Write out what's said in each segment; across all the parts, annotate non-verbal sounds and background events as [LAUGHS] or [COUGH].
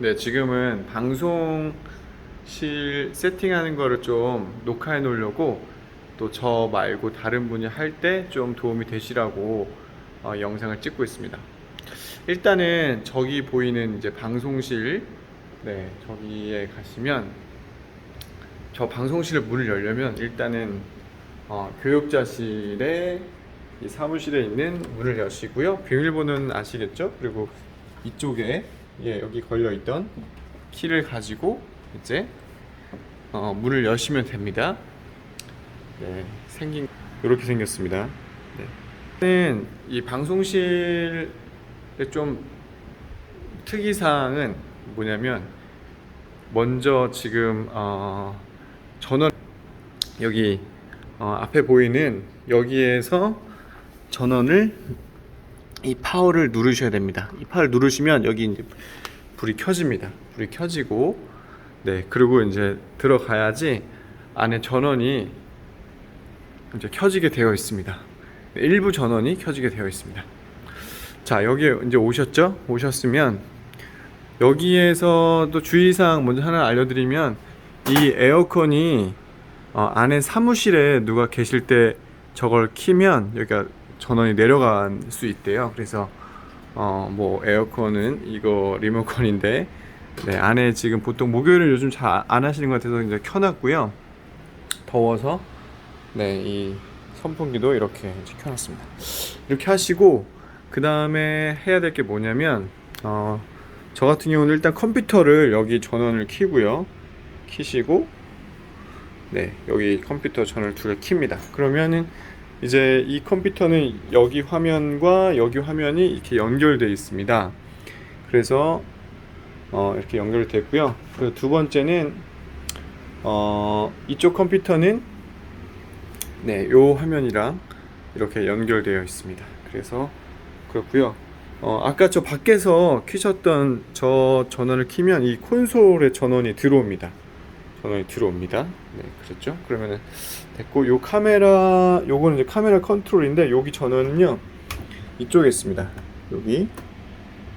네, 지금은 방송실 세팅하는 거를 좀 녹화해 놓으려고 또 저 말고 다른 분이 할 때 좀 도움이 되시라고 어, 영상을 찍고 있습니다. 일단은 저기 보이는 이제 방송실, 네, 저기에 가시면 저 방송실 문을 열려면 일단은 어, 교육자실에 이 사무실에 있는 문을 여시고요. 비밀번호는 아시겠죠? 그리고 이쪽에 예, 여기 걸려 있던 키를 가지고 이제 어, 문을 여시면 됩니다. 네, 생긴 이렇게 생겼습니다. 네. 는이 방송실의 좀 특이사항은 뭐냐면 먼저 지금 어, 전원 여기 어, 앞에 보이는 여기에서 전원을 이 파워를 누르셔야 됩니다. 이 파워를 누르시면 여기 이제 불이 켜집니다. 불이 켜지고 네 그리고 이제 들어가야지 안에 전원이 이제 켜지게 되어 있습니다. 일부 전원이 켜지게 되어 있습니다. 자 여기 이제 오셨죠? 오셨으면 여기에서도 주의사항 먼저 하나 알려드리면 이 에어컨이 어, 안에 사무실에 누가 계실 때 저걸 키면 여기가 전원이 내려갈 수 있대요. 그래서 어, 뭐 에어컨은 이거 리모컨인데 네, 안에 지금 보통 목요일은 요즘 잘 안 하시는 것 같아서 이제 켜놨고요. 더워서 네, 이 선풍기도 이렇게 켜놨습니다. 이렇게 하시고 그 다음에 해야 될 게 뭐냐면 어, 저 같은 경우는 일단 컴퓨터를 여기 전원을 키고요. 키시고 네, 여기 컴퓨터 전원을 두개 킵니다. 그러면은 이제 이 컴퓨터는 여기 화면과 여기 화면이 이렇게 연결되어 있습니다. 그래서 어, 이렇게 연결됐고요. 그리고 두 번째는 어, 이쪽 컴퓨터는 네, 요 화면이랑 이렇게 연결되어 있습니다. 그래서 그렇고요. 어, 아까 저 밖에서 키셨던 저 전원을 키면 이 콘솔의 전원이 들어옵니다. 전원이 들어옵니다. 네, 그렇죠? 그러면은 됐고 요 카메라 요거는 이제 카메라 컨트롤인데 여기 전원은요 이쪽에 있습니다. 여기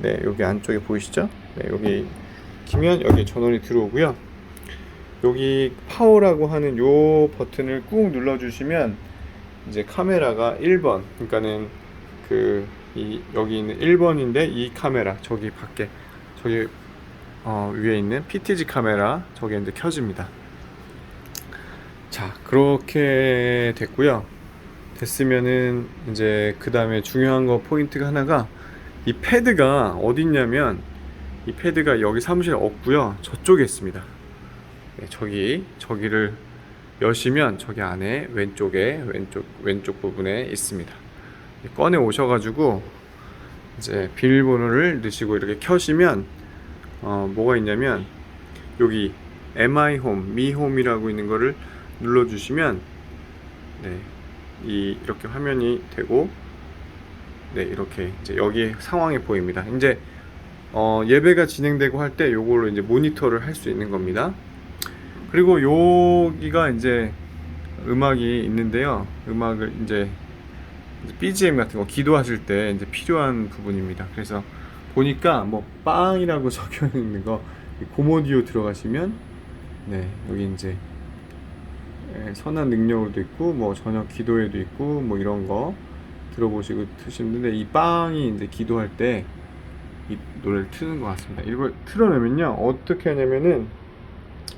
네 여기 안쪽에 보이시죠? 네 여기 키면 여기 전원이 들어오고요. 여기 파워라고 하는 요 버튼을 꾹 눌러 주시면 이제 카메라가 1번 그러니까는 그 이 여기 있는 1번인데 이 카메라 저기 밖에 저기 어, 위에 있는 PTG 카메라 저게 이제 켜집니다. 자 그렇게 됐고요. 됐으면은 이제 그 다음에 중요한 거 포인트가 하나가 이 패드가 어디 있냐면 이 패드가 여기 사무실에 없고요. 저쪽에 있습니다. 네, 저기 저기를 여시면 저기 안에 왼쪽에 왼쪽 왼쪽 부분에 있습니다. 네, 꺼내 오셔가지고 이제 비밀번호를 넣으시고 이렇게 켜시면 어, 뭐가 있냐면 여기 Mi Home, Mi Home이라고 있는 거를 눌러주시면 네, 이 이렇게 화면이 되고 네 이렇게 이제 여기 상황이 보입니다. 이제 어, 예배가 진행되고 할 때 요걸로 이제 모니터를 할 수 있는 겁니다. 그리고 여기가 이제 음악이 있는데요. 음악을 이제 BGM 같은 거 기도하실 때 이제 필요한 부분입니다. 그래서 보니까 뭐 빵이라고 [LAUGHS] 적혀 있는 거 고모디오 들어가시면 네 여기 이제 예, 선한 능력으로도 있고 뭐 저녁 기도에도 있고 뭐 이런 거 들어보시고 트시는데 이 빵이 이제 기도할 때 이 노래를 트는 것 같습니다. 이걸 틀어놓으면요 어떻게 하냐면은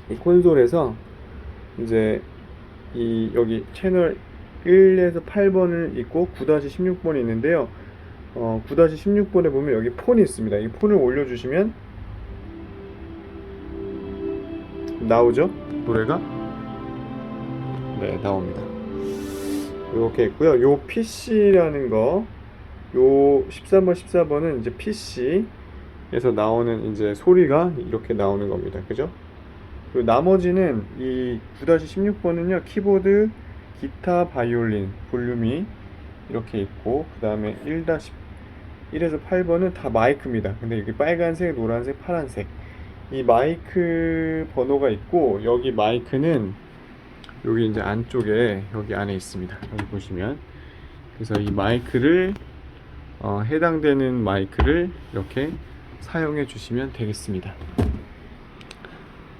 이 콘솔에서 이제 이 여기 채널 1에서 8번을 있고 9-16번이 있는데요. 어, 9-16번에 보면 여기 폰이 있습니다. 이 폰을 올려주시면 나오죠? 노래가? 네, 나옵니다. 이렇게 있고요. 요 PC라는 거, 요 13번, 14번은 이제 PC에서 나오는 이제 소리가 이렇게 나오는 겁니다. 그죠? 그리고 나머지는 이 9-16번은요, 키보드, 기타, 바이올린, 볼륨이 이렇게 있고, 그 다음에 1-1에서 8번은 다 마이크입니다. 근데 여기 빨간색, 노란색, 파란색. 이 마이크 번호가 있고, 여기 마이크는 여기 이제 안쪽에 여기 안에 있습니다. 여기 보시면. 그래서 이 마이크를, 어, 해당되는 마이크를 이렇게 사용해 주시면 되겠습니다.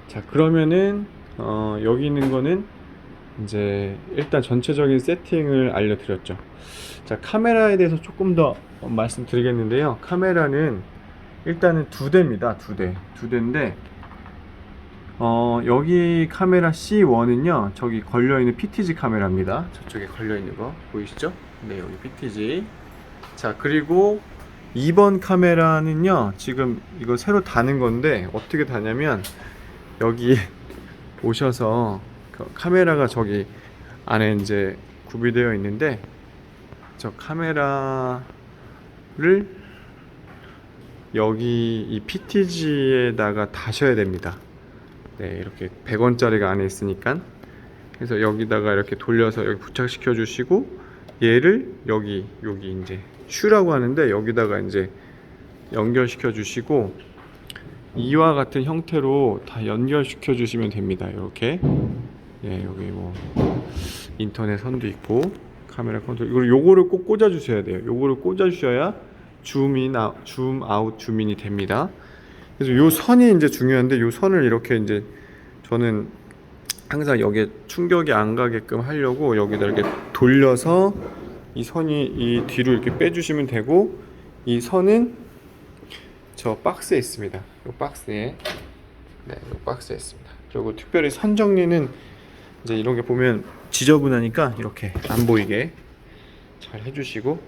자 그러면은 어, 여기 있는 거는 이제 일단 전체적인 세팅을 알려드렸죠. 자 카메라에 대해서 조금 더 말씀드리겠는데요. 카메라는 일단은 두 대입니다. 두 대, 두 대인데 어, 여기 카메라 C1은요, 저기 걸려있는 PTZ 카메라입니다. 저쪽에 걸려있는 거 보이시죠? 네, 여기 PTZ. 자, 그리고 2번 카메라는요, 지금 이거 새로 다는 건데, 어떻게 다냐면, 여기 [LAUGHS] 오셔서, 그 카메라가 저기 안에 이제 구비되어 있는데, 저 카메라를 여기 이 PTG에다가 다셔야 됩니다. 네, 이렇게 100원짜리가 안에 있으니까. 그래서 여기다가 이렇게 돌려서 여기 부착시켜 주시고 얘를 여기 여기 이제 슈라고 하는데 여기다가 이제 연결시켜 주시고 이와 같은 형태로 다 연결시켜 주시면 됩니다. 이렇게. 예, 여기 뭐 인터넷 선도 있고 카메라 컨트롤 이거 요거를 꼭 꽂아 주셔야 돼요. 요거를 꽂아 주셔야 줌인 아웃, 줌 아웃 줌인이 됩니다. 그래서 요 선이 이제 중요한데 요 선을 이렇게 이제 저는 항상 여기에 충격이 안 가게끔 하려고 여기다 이렇게 돌려서 이 선이 이 뒤로 이렇게 빼주시면 되고 이 선은 저 박스에 있습니다. 요 박스에 네, 요 박스에 있습니다. 그리고 특별히 선 정리는 이제 이런 게 보면 지저분하니까 이렇게 안 보이게 잘 해주시고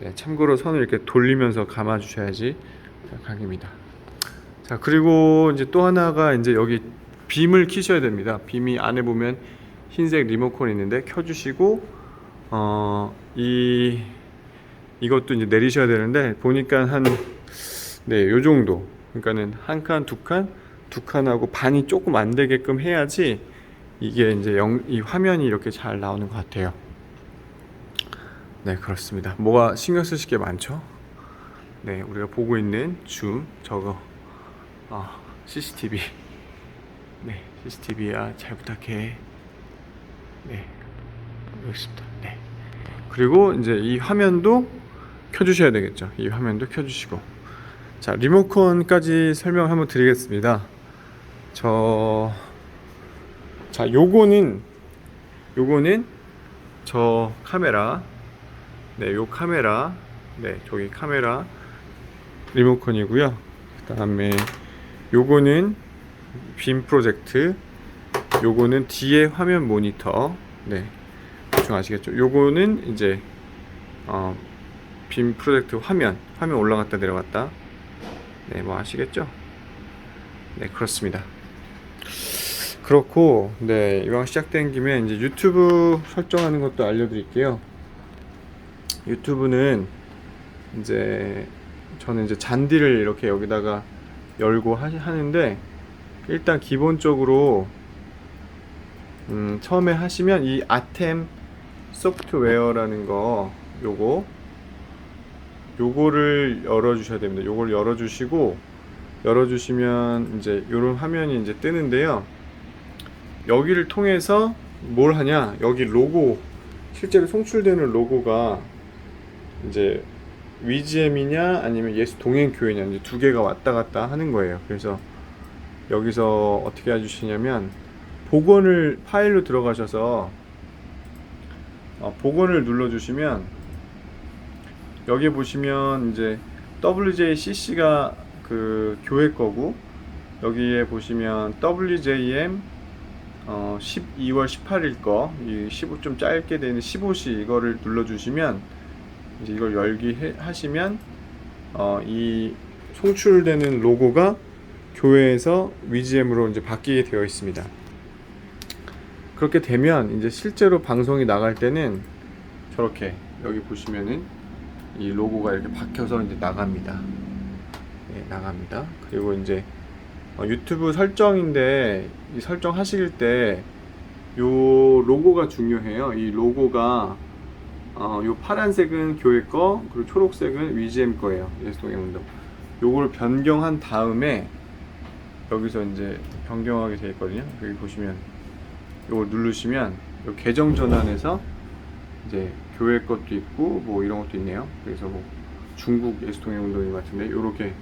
네, 참고로 선을 이렇게 돌리면서 감아 주셔야지 각입니다. 자 그리고 이제 또 하나가 이제 여기 빔을 키셔야 됩니다. 빔이 안에 보면 흰색 리모컨 있는데 켜주시고 어이 이것도 이제 내리셔야 되는데 보니까 한 네 요 정도 그러니까는 한 칸, 두 칸, 두 칸하고 반이 조금 안 되게끔 해야지 이게 이제 영, 이 화면이 이렇게 잘 나오는 것 같아요. 네 그렇습니다. 뭐가 신경 쓰실 게 많죠? 네 우리가 보고 있는 줌 저거. 어, CCTV 네 CCTV야 잘 부탁해. 네 여기 있습니다. 네. 그리고 이제 이 화면도 켜주셔야 되겠죠. 이 화면도 켜주시고. 자 리모컨까지 설명 한번 드리겠습니다. 저 자 요거는 요거는 저 카메라. 네 요 카메라. 네 저기 카메라 리모컨이고요. 그 다음에 요거는 빔 프로젝트. 요거는 뒤에 화면 모니터. 네 대충 아시겠죠? 요거는 이제 어, 빔 프로젝트 화면. 화면 올라갔다 내려갔다. 네 뭐 아시겠죠? 네 그렇습니다 그렇고 네 이왕 시작된 김에 이제 유튜브 설정하는 것도 알려드릴게요 유튜브는 이제 저는 이제 잔디를 이렇게 여기다가 열고 하, 하는데 일단 기본적으로 음, 처음에 하시면 이 아템 소프트웨어라는 거 요거 요거를 열어 주셔야 됩니다. 요걸 열어 주시고 열어 주시면 이제 요런 화면이 이제 뜨는데요. 여기를 통해서 뭘 하냐? 여기 로고 실제로 송출되는 로고가 이제 위지엠이냐 아니면 예수 동행 교회냐 이제 두 개가 왔다 갔다 하는 거예요. 그래서 여기서 어떻게 해주시냐면 복원을 파일로 들어가셔서 어, 복원을 눌러주시면 여기 보시면 이제 WJCC가 그 교회 거고 여기에 보시면 WJM 어, 12월 18일 거, 이15좀 짧게 되는 15시 이거를 눌러주시면 이제 이걸 열기 해, 하시면 어, 이 송출되는 로고가 교회에서 위지엠으로 이제 바뀌게 되어 있습니다. 그렇게 되면 이제 실제로 방송이 나갈 때는 저렇게 여기 보시면은 이 로고가 이렇게 박혀서 이제 나갑니다. 네, 나갑니다. 그리고 이제 어, 유튜브 설정인데 이 설정 하실 때 요 로고가 중요해요. 이 로고가 어, 요 파란색은 교회 거, 그리고 초록색은 위지엠 거예요. 예수동의 운동. 요거를 변경한 다음에 여기서 이제 변경하게 되어 있거든요. 여기 보시면 요걸 누르시면 요 계정 전환해서 이제 교회 것도 있고 뭐 이런 것도 있네요. 그래서 뭐 중국 예수통일 운동인 것 같은데 요렇게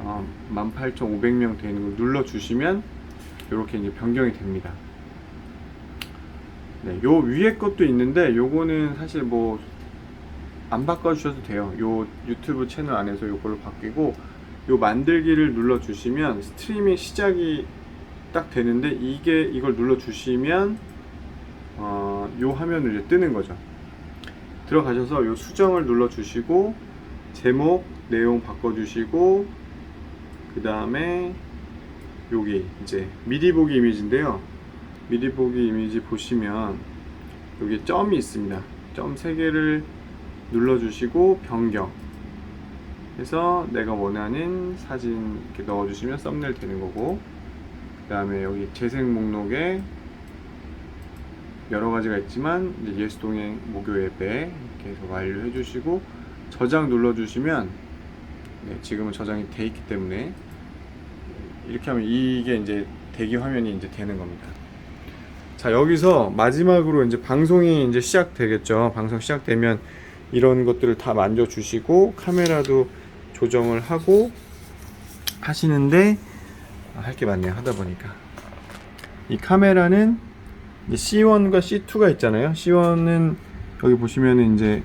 어, 18,500명 되는 걸 눌러 주시면 이렇게 이제 변경이 됩니다. 네, 요 위에 것도 있는데 요거는 사실 뭐 안 바꿔 주셔도 돼요. 요 유튜브 채널 안에서 요걸로 바뀌고 요 만들기를 눌러 주시면 스트리밍 시작이 딱 되는데 이게 이걸 눌러 주시면 어, 요 화면으로 이제 뜨는 거죠. 들어가셔서 요 수정을 눌러 주시고 제목 내용 바꿔 주시고 그 다음에 여기 이제 미리 보기 이미지인데요. 미리 보기 이미지 보시면 여기 점이 있습니다. 점 3개를 눌러주시고 변경 해서 내가 원하는 사진 이렇게 넣어주시면 썸네일 되는 거고 그 다음에 여기 재생 목록에 여러 가지가 있지만 이제 예수 동행 모교 예배 해서 완료해 주시고 저장 눌러 주시면 네, 지금은 저장이 돼 있기 때문에 이렇게 하면 이게 이제 대기 화면이 이제 되는 겁니다. 자 여기서 마지막으로 이제 방송이 이제 시작되겠죠. 방송 시작되면 이런 것들을 다 만져 주시고 카메라도 조정을 하고 하시는데 아, 할게 많네요. 하다 보니까 이 카메라는 이제 C1과 C2가 있잖아요. C1은 여기 보시면은 이제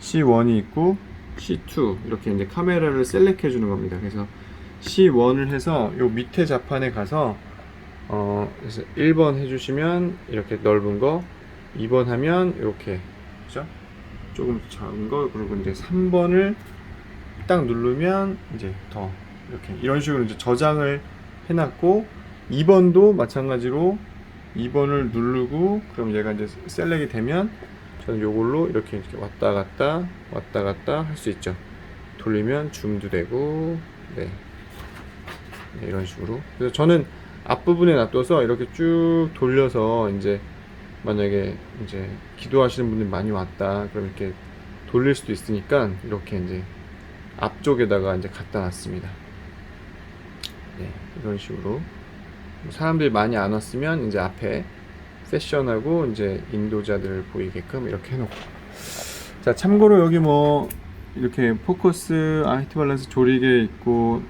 C1이 있고 C2 이렇게 이제 카메라를 셀렉해 주는 겁니다. 그래서 C1을 해서 요 밑에 자판에 가서 어 그래서 1번 해주시면 이렇게 넓은 거 2번 하면 이렇게 그죠? 조금 작은 거 그리고 이제 3번을 딱 누르면 이제 더 이렇게 이런 식으로 이제 저장을 해놨고 2번도 마찬가지로 2번을 누르고 그럼 얘가 이제 셀렉이 되면 저는 요걸로 이렇게, 이렇게 왔다 갔다 왔다 갔다 할 수 있죠 돌리면 줌도 되고 네. 네, 이런 식으로. 그래서 저는 앞부분에 놔둬서 이렇게 쭉 돌려서 이제 만약에 이제 기도하시는 분들 많이 왔다 그럼 이렇게 돌릴 수도 있으니까 이렇게 이제 앞쪽에다가 이제 갖다 놨습니다. 네, 이런 식으로. 사람들이 많이 안 왔으면 이제 앞에 세션하고 이제 인도자들 보이게끔 이렇게 해놓고. 자 참고로 여기 뭐 이렇게 포커스 아이트 밸런스 조리개 있고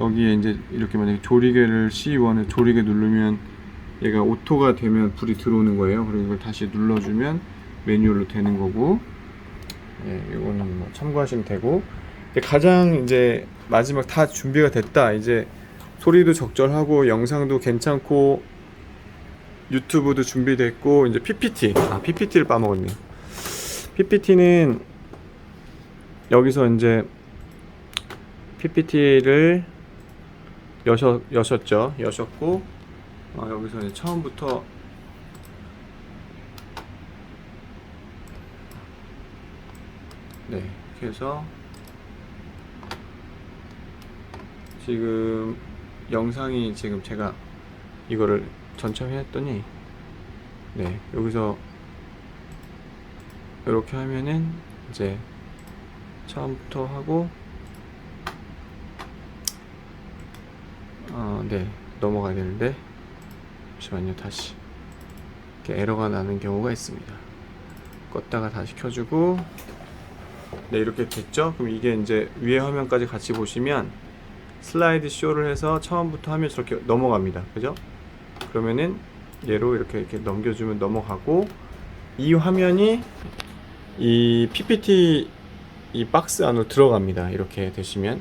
여기에 이제 이렇게 만약에 조리개를 C1에 조리개 누르면 얘가 오토가 되면 불이 들어오는 거예요. 그리고 이걸 다시 눌러주면 매뉴얼로 되는 거고. 예, 이거는 뭐 참고하시면 되고. 근데 가장 이제 마지막 다 준비가 됐다. 이제 소리도 적절하고 영상도 괜찮고 유튜브도 준비됐고 이제 PPT 아 PPT를 빠먹었네 PPT는 여기서 이제 PPT를 여셨, 여셨죠? 여셨고 어, 여기서 이제 처음부터 네 이렇게 해서 지금 영상이 지금 제가 이거를 전체화 했더니 네 여기서 이렇게 하면은 이제 처음부터 하고 어, 네 넘어가야 되는데 잠시만요 다시 이렇게 에러가 나는 경우가 있습니다 껐다가 다시 켜주고 네 이렇게 됐죠 그럼 이게 이제 위에 화면까지 같이 보시면 슬라이드 쇼를 해서 처음부터 하면 저렇게 넘어갑니다. 그죠? 그러면은 얘로 이렇게 이렇게 넘겨주면 넘어가고 이 화면이 이 PPT 이 박스 안으로 들어갑니다. 이렇게 되시면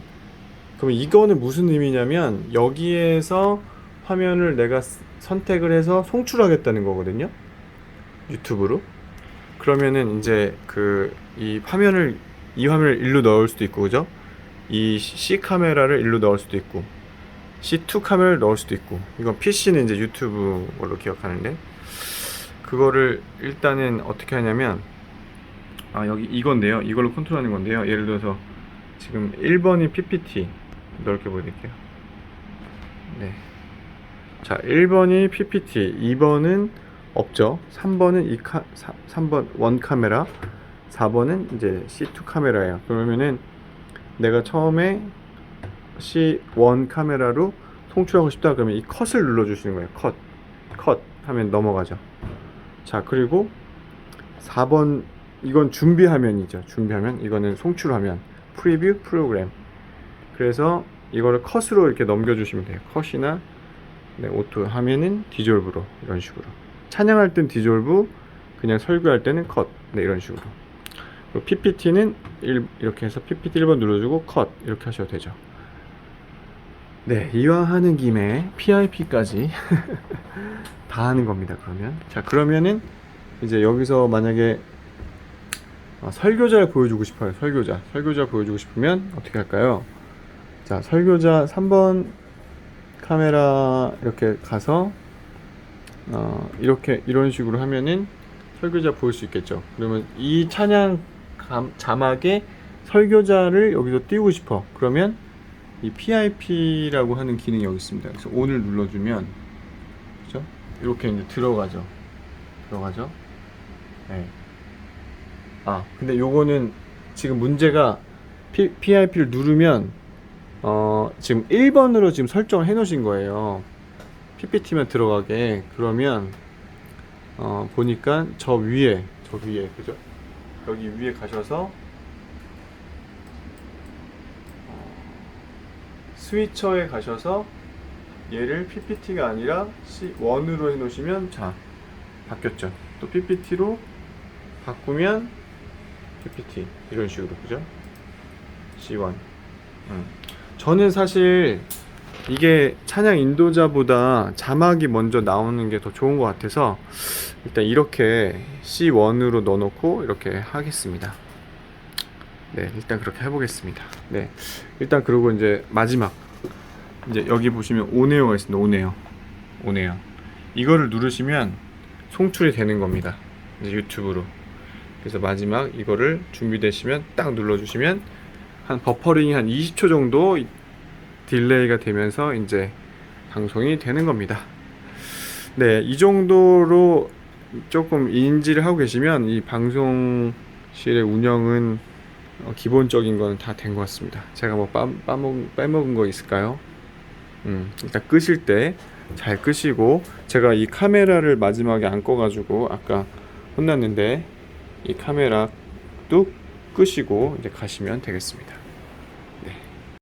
그럼 이거는 무슨 의미냐면 여기에서 화면을 내가 스- 선택을 해서 송출하겠다는 거거든요. 유튜브로. 그러면은 이제 그 이 화면을 이 화면을 일로 넣을 수도 있고 그죠? 이 C 카메라를 일로 넣을 수도 있고 C2 카메라를 넣을 수도 있고 이건 PC는 이제 유튜브 걸로 기억하는데 그거를 일단은 어떻게 하냐면 아 여기 이건데요 이걸로 컨트롤하는 건데요 예를 들어서 지금 1번이 PPT 넓게 보여드릴게요 네 자 1번이 PPT 2번은 없죠 3번은 이 카, 3번 원 카메라 4번은 이제 C2 카메라예요 그러면은 내가 처음에 C1 카메라로 송출하고 싶다 그러면 이 컷을 눌러 주시는 거예요. 컷. 컷 하면 넘어가죠. 자, 그리고 4번 이건 준비 화면이죠. 준비 화면. 이거는 송출 화면. 프리뷰 프로그램. 그래서 이거를 컷으로 이렇게 넘겨주시면 돼요. 컷이나 네, 오토 하면은 디졸브로 이런 식으로 찬양할 땐 디졸브 그냥 설교할 때는 컷 네, 이런 식으로 PPT는 이렇게 해서 PPT 1번 눌러주고 컷 이렇게 하셔도 되죠. 네, 이왕 하는 김에 PIP까지 [LAUGHS] 다 하는 겁니다. 그러면 자 그러면은 이제 여기서 만약에 아, 설교자를 보여주고 싶어요. 설교자, 설교자 보여주고 싶으면 어떻게 할까요? 자, 설교자 3번 카메라 이렇게 가서 어, 이렇게 이런 식으로 하면은 설교자 보일 수 있겠죠. 그러면 이 찬양 감- 자막에 설교자를 여기서 띄우고 싶어. 그러면 이 PIP라고 하는 기능이 여기 있습니다. 그래서 오늘 눌러주면 그죠? 이렇게 이제 들어가죠. 들어가죠. 네. 아, 근데 요거는 지금 문제가 P, PIP를 누르면 어, 지금 1번으로 지금 설정을 해 놓으신 거예요. PPT만 들어가게. 그러면 어, 보니까 저 위에, 저 위에, 그죠? 여기 위에 가셔서 어, 스위처에 가셔서 얘를 PPT가 아니라 C1으로 해 놓으시면 자, 바뀌었죠. 또 PPT로 바꾸면 PPT 이런 식으로 그죠? C1. 음. 저는 사실 이게 찬양 인도자보다 자막이 먼저 나오는 게 더 좋은 것 같아서 일단 이렇게 C1으로 넣어놓고 이렇게 하겠습니다. 네, 일단 그렇게 해보겠습니다. 네, 일단 그리고 이제 마지막 이제 여기 보시면 오네오가 있습니다. 오네오, 오네오. 이거를 누르시면 송출이 되는 겁니다. 이제 유튜브로. 그래서 마지막 이거를 준비되시면 딱 눌러주시면 한 버퍼링이 한 20초 정도 이- 딜레이가 되면서 이제 방송이 되는 겁니다. 네, 이 정도로 조금 인지를 하고 계시면 이 방송실의 운영은 어, 기본적인 거는 다된 것 같습니다. 제가 뭐 빠, 빠먹, 빼먹은 거 있을까요? 음, 일단 끄실 때 잘 끄시고 제가 이 카메라를 마지막에 안 꺼가지고 아까 혼났는데 이 카메라 뚝 끄시고 이제 가시면 되겠습니다.